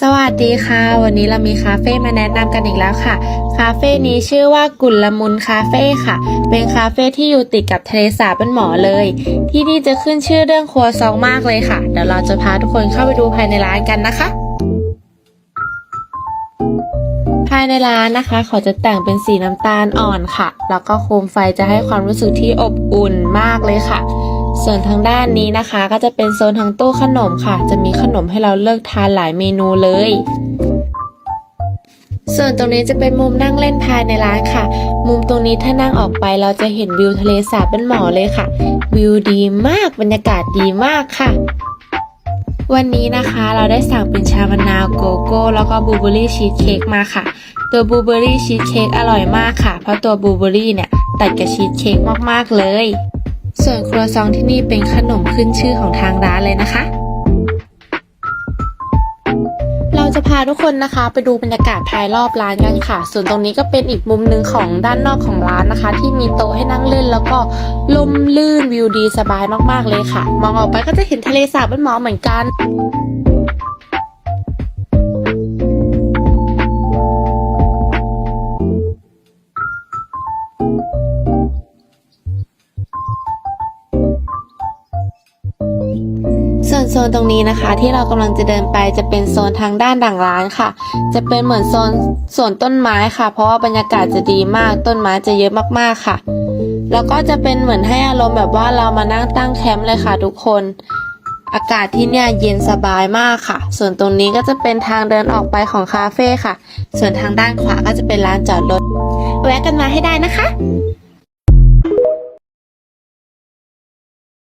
สวัสดีค่ะ วันนี้เรามีคาเฟ่มาแนะนำกันอีกแล้วค่ะ คาเฟ่นี้ชื่อว่ากุลมุนคาเฟ่ค่ะ เป็นคาเฟ่ที่อยู่ติดกับทะเลสาบเป็นหมอเลย ที่นี่จะขึ้นชื่อเรื่องครัวซองมากเลยค่ะ เดี๋ยวเราจะพาทุกคนเข้าไปดูภายในร้านกันนะคะ ภายในร้านนะคะเขาจะแต่งเป็นสีน้ำตาลอ่อนค่ะ แล้วก็โคมไฟจะให้ความรู้สึกที่อบอุ่นมากเลยค่ะ ส่วนทางด้านนี้นะคะ ก็จะเป็นโซนทางตู้ขนมค่ะ จะมีขนมให้เราเลือกทานหลายเมนูเลย ส่วนตรงนี้จะเป็นมุมนั่งเล่นภายในร้านค่ะ มุมตรงนี้ถ้านั่งออกไปเราจะเห็นวิวทะเลสาบเป็นหมอเลยค่ะ วิวดีมากบรรยากาศดีมากค่ะวันนี้นะคะเราได้สั่งเป็นชามะนาวโกโก้แล้วก็บลูเบอรี่ชีสเค้กมาค่ะ ตัวบลูเบอรี่ชีสเค้กอร่อยมากค่ะ เพราะตัวบลูเบอรี่เนี่ย ตัดกับชีสเค้กมากๆเลย ส่วนครัวซองที่นี่เป็นขนมขึ้นชื่อของทางร้านเลยนะคะ เราจะพาทุกคนนะคะ ไปดูบรรยากาศภายรอบร้านกันค่ะ ส่วนตรงนี้ก็เป็นอีกมุมหนึ่งของด้านนอกของร้านนะคะ ที่มีโต๊ะให้นั่งเล่น แล้วก็ลมลื่นวิวดีสบายมากๆเลยค่ะ มองออกไปก็จะเห็นทะเลสาบเป็นหมอเหมือนกัน ส่วนโซนตรงนี้นะคะที่เรากำลังจะเดินไปจะเป็นโซนทางด้านดังร้านค่ะ จะเป็นเหมือนโซนสวนต้นไม้ค่ะ เพราะว่าบรรยากาศจะดีมากต้นไม้จะเยอะมากๆค่ะ แล้วก็จะเป็นเหมือนให้อารมณ์แบบว่าเรามานั่งตั้งแคมป์เลยค่ะ ทุกคน อากาศที่เนี่ยเย็นสบายมากค่ะ ส่วนตรงนี้ก็จะเป็นทางเดินออกไปของคาเฟ่ค่ะ ส่วนทางด้านขวาก็จะเป็นลานจอดรถแวะกันมาให้ได้นะคะ